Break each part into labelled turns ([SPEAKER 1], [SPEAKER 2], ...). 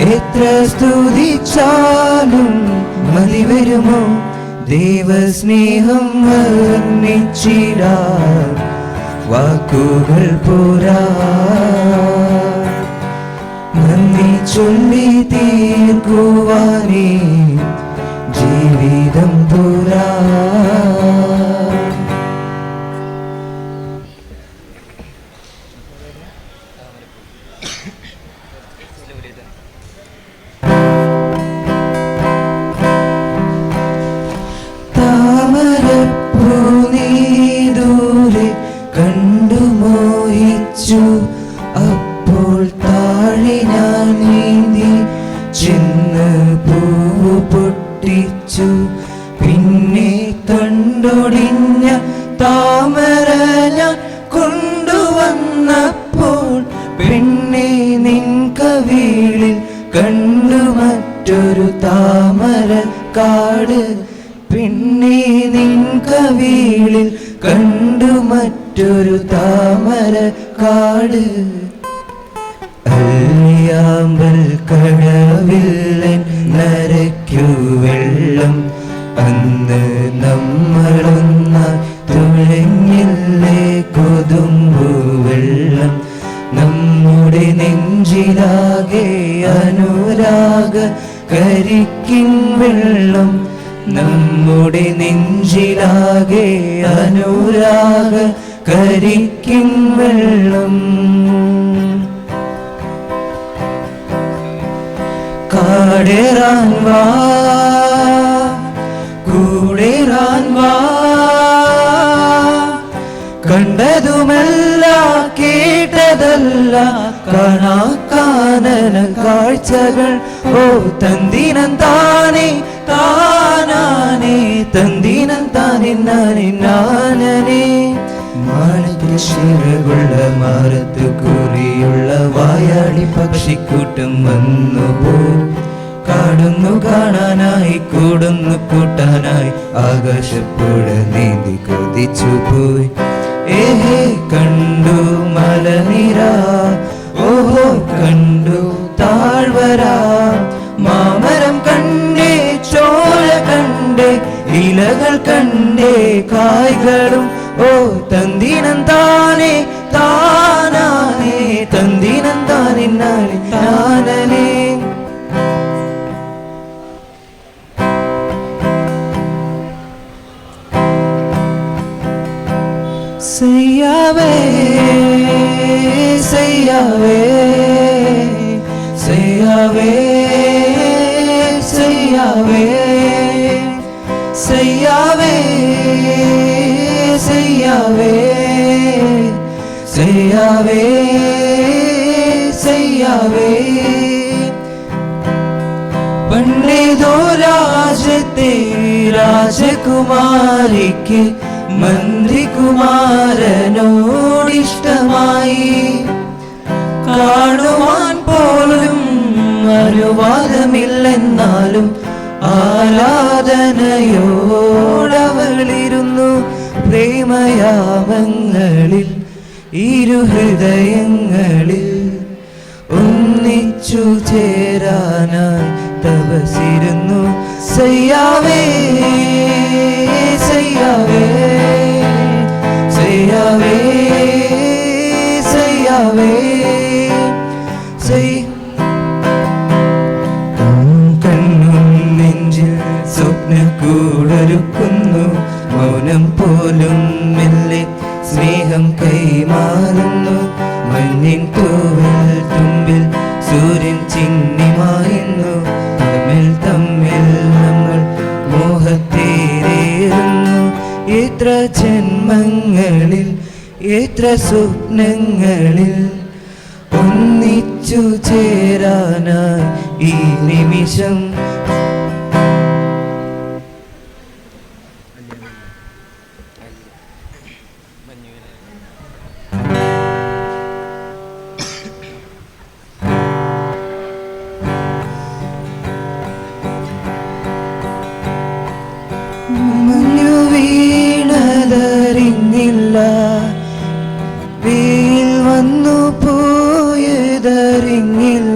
[SPEAKER 1] എത്ര സ്തുതിച്ചാലും മതി വരുമോ? ദൈവസ്നേഹം വർണിച്ചിട. വാക്കുകൾ പോരാ. നന്ദി ചൊല്ലി തീർക്കുവാനേ. ജീവിതം പോരാ. മോഹിച്ചു അപ്പോൾ താഴെ ഞാൻ നീന്തി ചെന്ന് പൂവ് പൊട്ടിച്ചു. പിന്നെ തണ്ടൊടിഞ്ഞ താമര ഞാൻ കൊണ്ടുവന്നപ്പോൾ പെണ്ണെ നിൻ കവിളിൽ കണ്ടു മറ്റൊരു താമര കാട്. പിന്നെ നിൻ കവിളിൽ കണ്ടു മറ്റൊരു താമര കാട്. അല്ലിയാമ്പൽ കടവില്ലൻ നരയ്ക്കു വെള്ളം. അന്ന് നമ്മളൊന്ന തുഴഞ്ഞില്ലേ കൊതുമ്പു വെള്ളം. നമ്മുടെ നെഞ്ചിലാകെ അനുരാഗ കരിക്കിൻ വെള്ളം. നമ്മുടെ നെഞ്ചിലാകെ അനുരാഗ കരിക്കിൻ വെള്ളം. കാടേറാൻ വാ കൂടേറാൻ വാ. കണ്ടതുമല്ല കേട്ടതല്ല കാണാക്കാനന കാഴ്ചകൾ. ഓ തന്തിനം താനേ താനാനേ തന്തിനം താനെ നാനെ നാനനെ മാനത്തിരശിരകുള്ള മാറത്തു കുറിയുള്ള വായാടി പക്ഷിക്കൂട്ടം വന്നുപോയി കാടുന്നു കാണാനായി കൂടുന്നു കൂട്ടാനായി ആകാശപ്പുഴ നീന്തി കൊതിച്ചു പോയി. ഏഹേ കണ്ടു മലനിര ഓഹോ കണ്ടു താഴ്വര. മാമരം കണ്ടേ ചോര കണ്ടേ ഇലകൾ കണ്ടേ കായ്കളും ஓ தந்தினந்தானே தானானே தந்தினந்தானே நானே தானனே. செய்யாவே செய்யாவே செய்யாவே. செய்யாவே செய்யாவே പണ്ടേതോ രാജത്തെ രാജകുമാരിക്ക് മന്ത്രികുമാരനോടിഷ്ടമായി കാണുവാൻ പോലും അനുവാദമില്ലെന്നാലും ആരാധനയോടവളിരുന്നു പ്രേമയാമങ്ങളിൽ ഇരുഹൃദയങ്ങളിൽ ഒന്നിച്ചു ചേരാനായി തപസിരുന്നു. സയ്യാവേ സയ്യാവേ സയ്യാവേ സയ്യാവേ സയ്യ സ്വപ്ന കൂടൊരുക്കുന്നു മൗനം പോലും മെല്ലെ സ്നേഹം കൈമാറുന്നു. മഞ്ഞിൻ തൂവൽ തുമ്പിൽ സൂര്യൻ ചിന്നി മായുന്നു തമ്മിൽ തമ്മിൽ നമ്മൾ മോഹത്തേരേറുന്നു എത്ര ജന്മങ്ങളിൽ എത്ര സ്വപ്നങ്ങളിൽ ഒന്നി ഒന്നിച്ചു ചേരാനായി ഈ നിമിഷം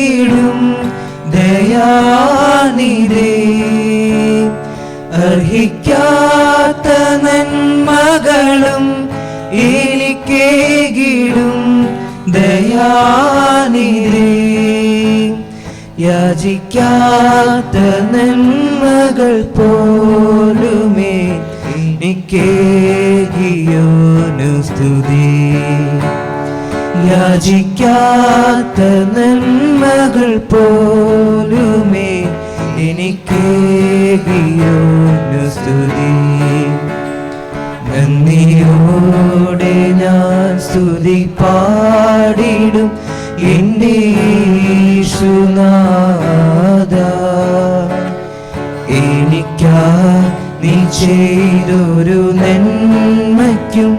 [SPEAKER 1] എനിക്കേകിടും ദയാനിരേ അർഹിക്കാത്ത നന്മകളും എനിക്കേകിടും ദയാനിരേ യാചിക്കാത്ത നന്മകൾ പോലുമേ എനിക്കേകിയോനു സ്തുതി. യാചിക്കാത്ത നന്മകൾ പോലുമേ എനിക്ക് സ്തുതി നന്ദിയോടെ ഞാൻ സ്തുതി പാടിടും എന്റെ സുനാദ എനിക്കാ നീ ചെയ്തൊരു നന്മയ്ക്കും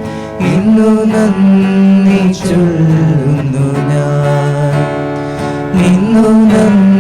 [SPEAKER 1] ഇന്നു നന്ദി ചൊല്ലുന്നു ഞാൻ. നിന്നു നന്ദി